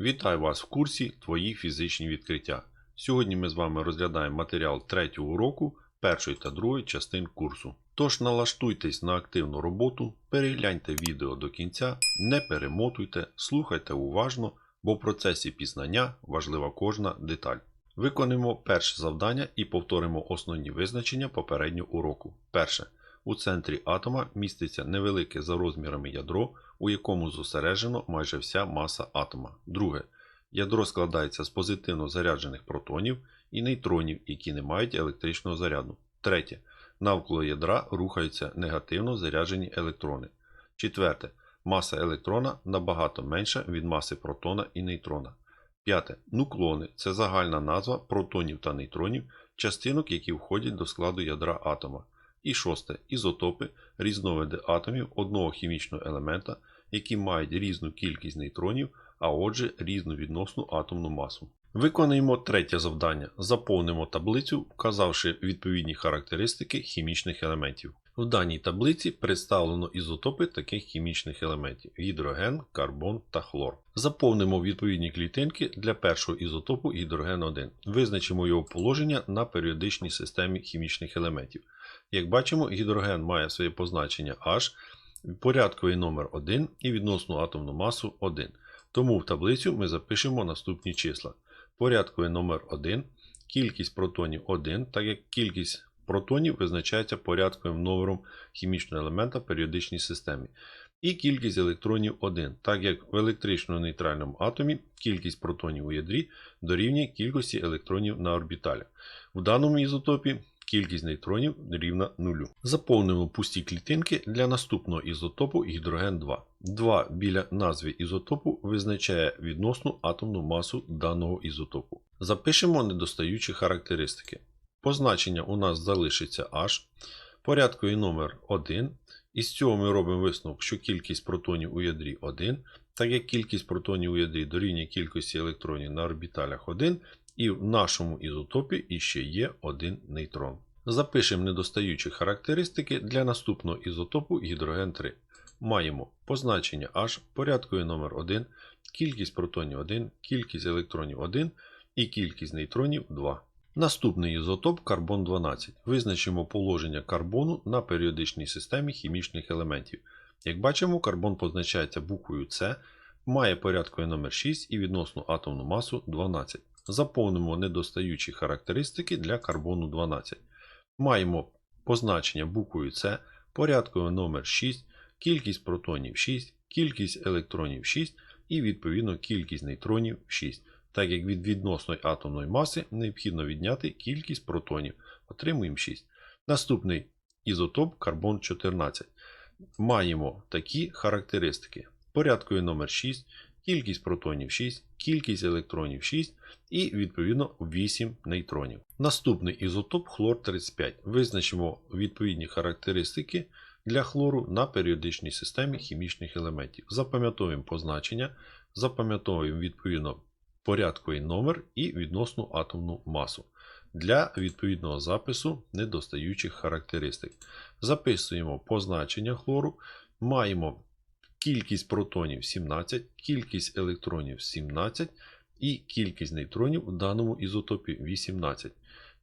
Вітаю вас в курсі Твої фізичні відкриття. Сьогодні ми з вами розглядаємо матеріал третього уроку першої та другої частин курсу. Тож налаштуйтесь на активну роботу, перегляньте відео до кінця, не перемотуйте, слухайте уважно, бо в процесі пізнання важлива кожна деталь. Виконуємо перше завдання і повторимо основні визначення попереднього уроку. Перше. У центрі атома міститься невелике за розмірами ядро, у якому зосереджено майже вся маса атома. Друге. Ядро складається з позитивно заряджених протонів і нейтронів, які не мають електричного заряду. Третє. Навколо ядра рухаються негативно заряджені електрони. Четверте. Маса електрона набагато менша від маси протона і нейтрона. П'яте. Нуклони це загальна назва протонів та нейтронів, частинок, які входять до складу ядра атома. І шосте. Ізотопи різновиди атомів одного хімічного елемента, які мають різну кількість нейтронів, а отже різну відносну атомну масу. Виконуємо третє завдання. Заповнимо таблицю, вказавши відповідні характеристики хімічних елементів. В даній таблиці представлено ізотопи таких хімічних елементів: гідроген, карбон та хлор. Заповнимо відповідні клітинки для першого ізотопу гідроген 1. Визначимо його положення на періодичній системі хімічних елементів. Як бачимо, гідроген має своє позначення H, порядковий номер 1 і відносну атомну масу 1. Тому в таблицю ми запишемо наступні числа. Порядковий номер 1, кількість протонів 1, так як кількість протонів визначається порядковим номером хімічного елемента в періодичній системі. І кількість електронів 1, так як в електрично-нейтральному атомі кількість протонів у ядрі дорівнює кількості електронів на орбіталях. В даному ізотопі кількість нейтронів рівна 0. Заповнимо пусті клітинки для наступного ізотопу гідроген 2. 2 біля назви ізотопу визначає відносну атомну масу даного ізотопу. Запишемо недостаючі характеристики. Позначення у нас залишиться H, порядковий номер 1. Із цього ми робимо висновок, що кількість протонів у ядрі 1, так як кількість протонів у ядрі дорівнює кількості електронів на орбіталях 1, і в нашому ізотопі іще є один нейтрон. Запишемо недостаючі характеристики для наступного ізотопу гідроген 3. Маємо позначення H, порядковий номер 1, кількість протонів 1, кількість електронів 1 і кількість нейтронів 2. Наступний ізотоп карбон 12. Визначимо положення карбону на періодичній системі хімічних елементів. Як бачимо, карбон позначається буквою С, має порядковий номер 6 і відносну атомну масу 12. Заповнимо недостаючі характеристики для карбону 12. Маємо позначення буквою С, порядковий номер 6, кількість протонів 6, кількість електронів 6 і відповідно кількість нейтронів 6. Так як від відносної атомної маси необхідно відняти кількість протонів. Отримуємо 6. Наступний ізотоп карбон 14. Маємо такі характеристики. Порядковий номер 6, кількість протонів 6, кількість електронів 6 і відповідно 8 нейтронів. Наступний ізотоп хлор 35. Визначимо відповідні характеристики для хлору на періодичній системі хімічних елементів. Запам'ятовуємо позначення, запам'ятовуємо відповідно порядковий номер і відносну атомну масу для відповідного запису недостаючих характеристик. Записуємо позначення хлору, маємо кількість протонів 17, кількість електронів 17 і кількість нейтронів у даному ізотопі 18.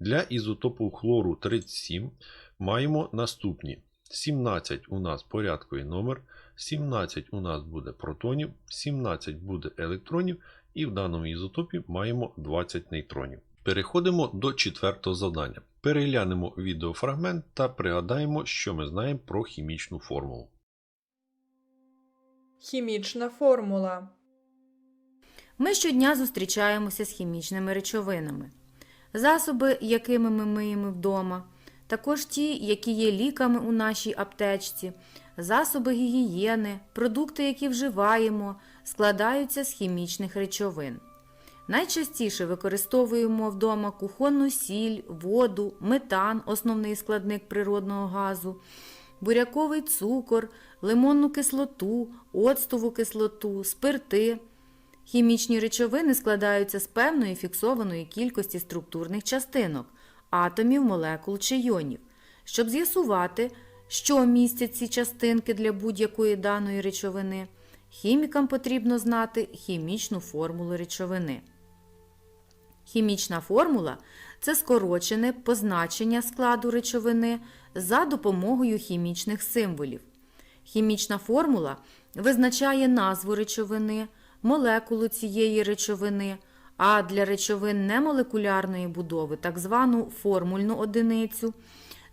Для ізотопу хлору 37 маємо наступні. 17 у нас порядковий номер, 17 у нас буде протонів, 17 буде електронів, і в даному ізотопі маємо 20 нейтронів. Переходимо до четвертого завдання. Переглянемо відеофрагмент та пригадаємо, що ми знаємо про хімічну формулу. Хімічна формула. Ми щодня зустрічаємося з хімічними речовинами. Засоби, якими ми миємо вдома, також ті, які є ліками у нашій аптечці, засоби гігієни, продукти, які вживаємо, складаються з хімічних речовин. Найчастіше використовуємо вдома кухонну сіль, воду, метан, основний складник природного газу, буряковий цукор, лимонну кислоту, оцтову кислоту, спирти. Хімічні речовини складаються з певної фіксованої кількості структурних частинок, атомів, молекул чи йонів. Щоб з'ясувати, що містять ці частинки для будь-якої даної речовини, хімікам потрібно знати хімічну формулу речовини. Хімічна формула це скорочене позначення складу речовини за допомогою хімічних символів. Хімічна формула визначає назву речовини, молекулу цієї речовини, а для речовин немолекулярної будови так звану формульну одиницю,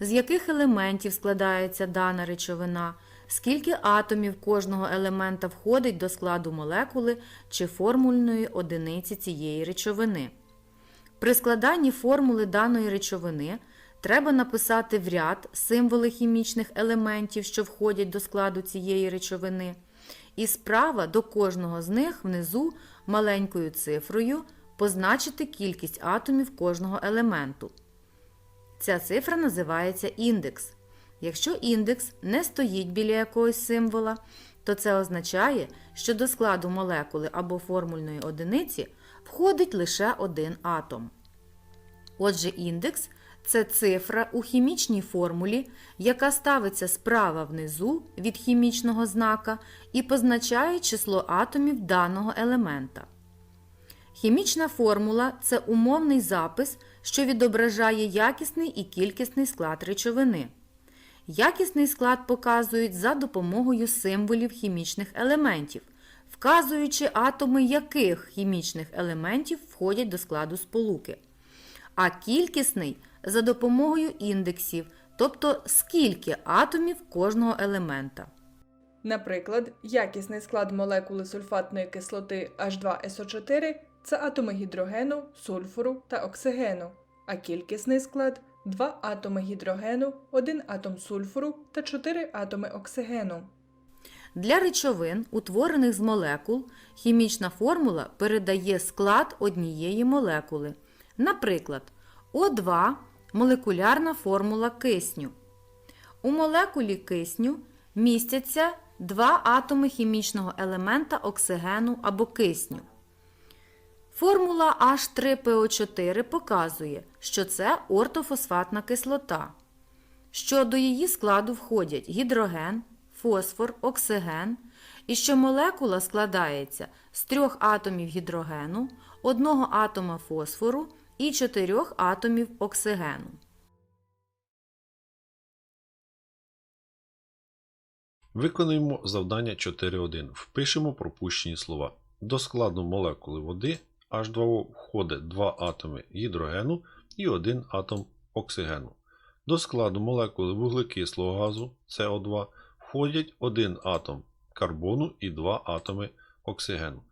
з яких елементів складається дана речовина, скільки атомів кожного елемента входить до складу молекули чи формульної одиниці цієї речовини. При складанні формули даної речовини треба написати в ряд символи хімічних елементів, що входять до складу цієї речовини, і справа до кожного з них внизу маленькою цифрою позначити кількість атомів кожного елементу. Ця цифра називається індекс. Якщо індекс не стоїть біля якогось символа, то це означає, що до складу молекули або формульної одиниці входить лише один атом. Отже, індекс це цифра у хімічній формулі, яка ставиться справа внизу від хімічного знака і позначає число атомів даного елемента. Хімічна формула це умовний запис, що відображає якісний і кількісний склад речовини. Якісний склад показують за допомогою символів хімічних елементів, вказуючи атоми яких хімічних елементів входять до складу сполуки. А кількісний за допомогою індексів, тобто скільки атомів кожного елемента. Наприклад, якісний склад молекули сульфатної кислоти H2SO4 це атоми гідрогену, сульфуру та оксигену, а кількісний склад 2 атоми гідрогену, 1 атом сульфуру та 4 атоми оксигену. Для речовин, утворених з молекул, хімічна формула передає склад однієї молекули. Наприклад, О2 молекулярна формула кисню. У молекулі кисню містяться два атоми хімічного елемента оксигену або кисню. Формула H3PO4 показує, що це ортофосфатна кислота, що до її складу входять гідроген, фосфор, оксиген, і що молекула складається з трьох атомів гідрогену, одного атома фосфору і чотирьох атомів оксигену. Виконуємо завдання 4.1. Впишемо пропущені слова. До складу молекули води H2O входить 2 атоми гідрогену і 1 атом оксигену. До складу молекули вуглекислого газу СО2 входять 1 атом карбону і 2 атоми оксигену.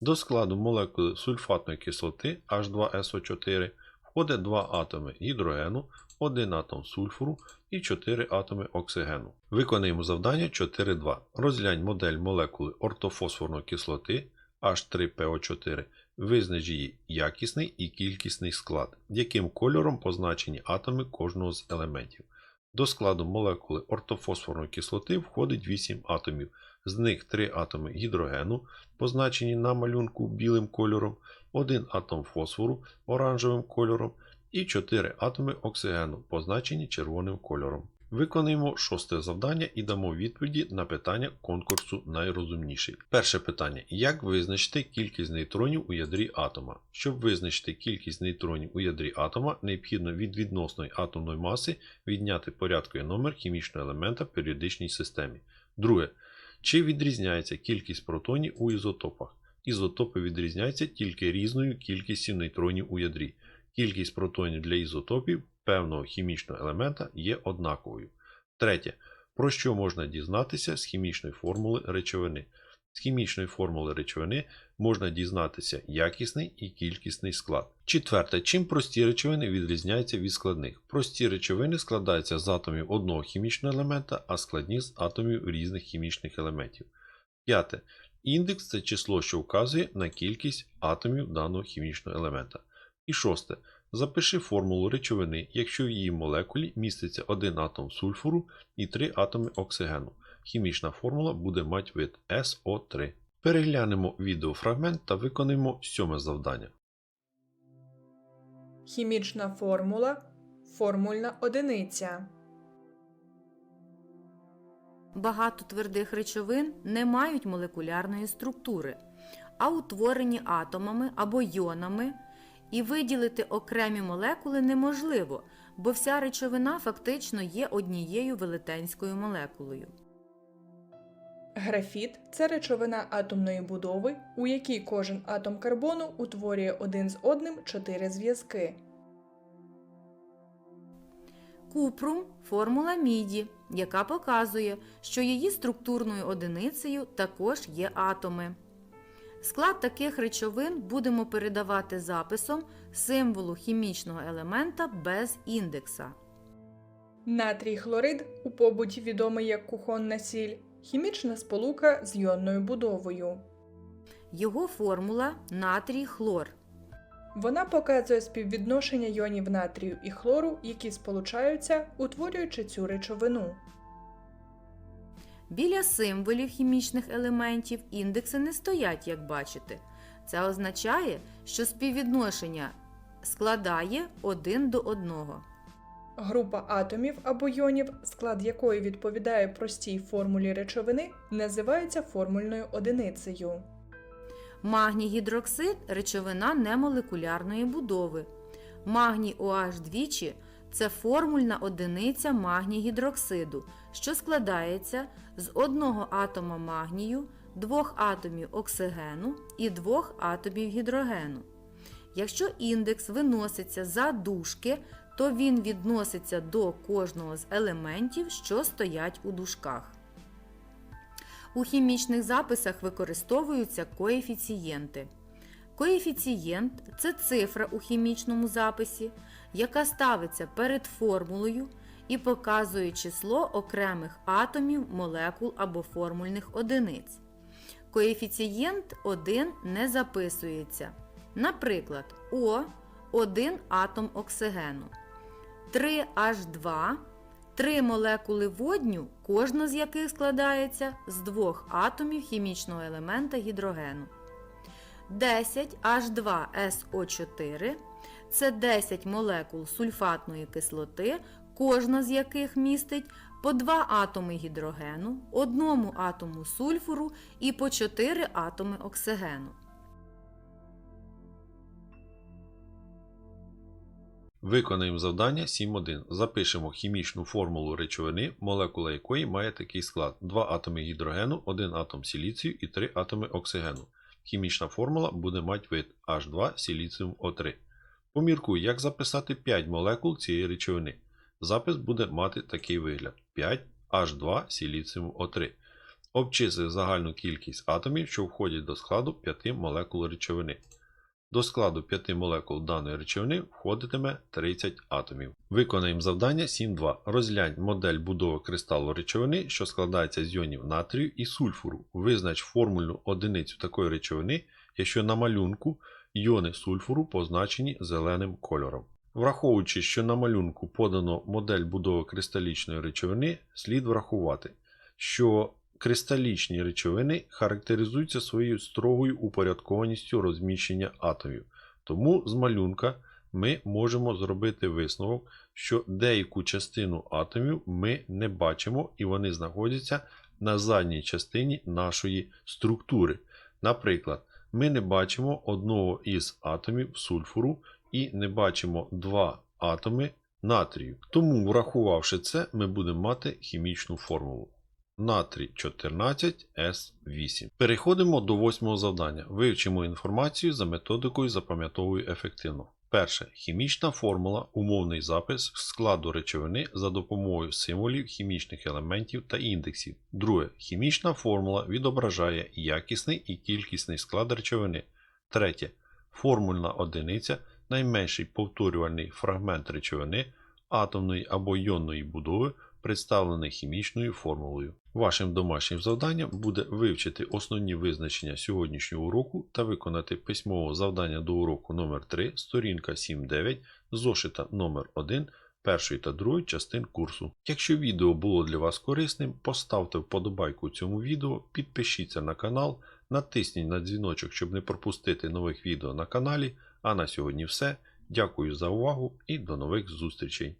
До складу молекули сульфатної кислоти H2SO4 входить 2 атоми гідрогену, 1 атом сульфуру і 4 атоми оксигену. Виконуємо завдання 4.2. Розглянь модель молекули ортофосфорної кислоти H3PO4. Визнач її якісний і кількісний склад, яким кольором позначені атоми кожного з елементів. До складу молекули ортофосфорної кислоти входить 8 атомів, з них 3 атоми гідрогену, позначені на малюнку білим кольором, 1 атом фосфору оранжевим кольором і 4 атоми оксигену, позначені червоним кольором. Виконуємо шосте завдання і дамо відповіді на питання конкурсу найрозумніший. Перше питання: як визначити кількість нейтронів у ядрі атома? Щоб визначити кількість нейтронів у ядрі атома, необхідно від відносної атомної маси відняти порядковий номер хімічного елемента в періодичній системі. Друге. Чи відрізняється кількість протонів у ізотопах? Ізотопи відрізняються тільки різною кількістю нейтронів у ядрі. Кількість протонів для ізотопів певного хімічного елемента є однаковою. Третє. Про що можна дізнатися з хімічної формули речовини? З хімічної формули речовини можна дізнатися якісний і кількісний склад. Четверте. Чим прості речовини відрізняються від складних? Прості речовини складаються з атомів одного хімічного елемента, а складні з атомів різних хімічних елементів. П'яте. Індекс це число, що вказує на кількість атомів даного хімічного елемента. І шосте. Запиши формулу речовини, якщо в її молекулі міститься один атом сульфуру і три атоми оксигену. Хімічна формула буде мати вид SO3. Переглянемо відеофрагмент та виконаємо сьоме завдання. Хімічна формула формульна одиниця. багато твердих речовин не мають молекулярної структури, а утворені атомами або йонами, і виділити окремі молекули неможливо, бо вся речовина фактично є однією велетенською молекулою. Графіт це речовина атомної будови, у якій кожен атом карбону утворює один з одним чотири зв'язки. Купрум формула міді, яка показує, що її структурною одиницею також є атоми. Склад таких речовин будемо передавати записом символу хімічного елемента без індекса. Натрій хлорид у побуті відомий як кухонна сіль, хімічна сполука з йонною будовою. Його формула натрій хлор. Вона показує співвідношення йонів натрію і хлору, які сполучаються, утворюючи цю речовину. Біля символів хімічних елементів індекси не стоять, як бачите. Це означає, що співвідношення складає 1 до 1. Група атомів або йонів, склад якої відповідає простій формулі речовини, називається формульною одиницею. Магній гідроксид речовина немолекулярної будови. Магній OH двічі це формульна одиниця магній гідроксиду, що складається з одного атома магнію, двох атомів оксигену і двох атомів гідрогену. Якщо індекс виноситься за дужки, то він відноситься до кожного з елементів, що стоять у дужках. У хімічних записах використовуються коефіцієнти. Коефіцієнт це цифра у хімічному записі, яка ставиться перед формулою і показує число окремих атомів, молекул або формульних одиниць. Коефіцієнт 1 не записується. Наприклад, О 1 атом оксигену, 3H2 Три молекули водню, кожна з яких складається з двох атомів хімічного елемента гідрогену. 10 H2SO4 це 10 молекул сульфатної кислоти, кожна з яких містить по 2 атоми гідрогену, одному атому сульфуру і по 4 атоми оксигену. Виконаємо завдання 7.1. Запишемо хімічну формулу речовини, молекула якої має такий склад: 2 атоми гідрогену, 1 атом силіцію і 3 атоми оксигену. Хімічна формула буде мати вид H2 силіціум O3. Поміркуй, як записати 5 молекул цієї речовини. Запис буде мати такий вигляд: 5 H2 силіціум O3. Обчисли загальну кількість атомів, що входять до складу 5 молекул речовини. До складу 5 молекул даної речовини входитиме 30 атомів. Виконаємо завдання 7.2. Розглянь модель будови кристалу речовини, що складається з іонів натрію і сульфуру. Визнач формульну одиницю такої речовини, якщо на малюнку іони сульфуру позначені зеленим кольором. Враховуючи, що на малюнку подано модель будови кристалічної речовини, слід врахувати, що Кристалічні речовини характеризуються своєю строгою упорядкованістю розміщення атомів. Тому з малюнка ми можемо зробити висновок, що деяку частину атомів ми не бачимо і вони знаходяться на задній частині нашої структури. Наприклад, ми не бачимо одного із атомів сульфуру і не бачимо два атоми натрію. Тому, врахувавши це, ми будемо мати хімічну формулу натрій 14С8. Переходимо до восьмого завдання. Вивчимо інформацію за методикою запам'ятовую ефективно. Перше. Хімічна формула, умовний запис складу речовини за допомогою символів хімічних елементів та індексів. Друге. Хімічна формула відображає якісний і кількісний склад речовини. Третє. Формульна одиниця найменший повторювальний фрагмент речовини атомної або йонної будови представлений хімічною формулою. Вашим домашнім завданням буде вивчити основні визначення сьогоднішнього уроку та виконати письмове завдання до уроку номер 3 сторінка 7.9, зошита номер 1 першої та другої частин курсу. Якщо відео було для вас корисним, поставте вподобайку цьому відео, підпишіться на канал, натисніть на дзвіночок, щоб не пропустити нових відео на каналі. А на сьогодні все. Дякую за увагу і до нових зустрічей!